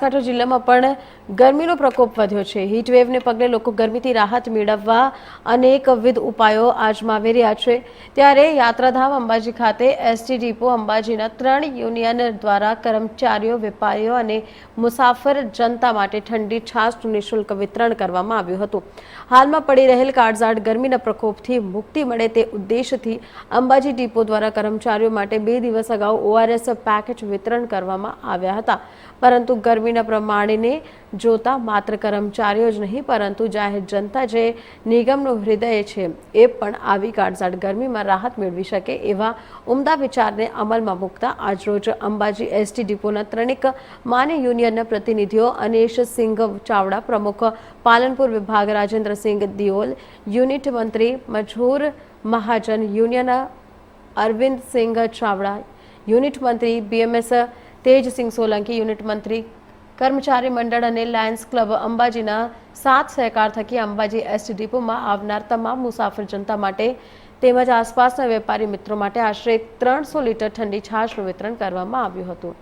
બનાસકાંઠા જિલ્લામાં પણ ગરમીનો પ્રકોપ વધ્યો છે. હીટવેવને પગલે લોકો ગરમીથી રાહત મેળવવા અનેકવિધ ઉપાયો આજમાવી રહ્યા છે. ત્યારે યાત્રાધામ અંબાજી ખાતે એસટી ડીપો અંબાજીના ત્રણ યુનિયન દ્વારા કર્મચારીઓ, વેપારીઓ અને મુસાફર જનતા માટે ઠંડી છાશનું નિઃશુલ્ક વિતરણ કરવામાં આવ્યું હતું. હાલમાં પડી રહેલ કાળઝાળ ગરમીના પ્રકોપથી મુક્તિ મળે તે ઉદ્દેશથી અંબાજી ડીપો દ્વારા કર્મચારીઓ માટે બે દિવસ અગાઉ ઓઆરએસ પેકેજ વિતરણ કરવામાં આવ્યા હતા. પરંતુ ગરમીના પ્રમાણેને જોતા માત્ર કર્મચારીઓ જ નહીં, પરંતુ જાહેર જનતા જે નિગમનું હૃદય છે, એ પણ આવી કાળઝાળ ગરમીમાં રાહત મેળવી શકે એવા ઉમદા વિચારને અમલમાં મૂકતા આજરોજ અંબાજી એસટી ડિપોના ત્રણેક માન્ય યુનિયનના પ્રતિનિધિઓ અનેશ સિંઘ ચાવડા, પ્રમુખ પાલનપુર વિભાગ રાજેન્દ્રસિંહ દિયોલ, યુનિટ મંત્રી મજહૂર મહાજન યુનિયન અરવિંદ સિંઘ ચાવડા, યુનિટ મંત્રી બીએમએસ તેજસિંહ સોલંકી, યુનિટ મંત્રી કર્મચારી મંડળ અને લાયન્સ ક્લબ અંબાજીના સાત સહકાર થકી અંબાજી એસટી ડિપોમાં આવનાર તમામ મુસાફર જનતા માટે તેમજ આસપાસના વેપારી મિત્રો માટે આશરે ત્રણસો લીટર ઠંડી છાશનું વિતરણ કરવામાં આવ્યું હતું.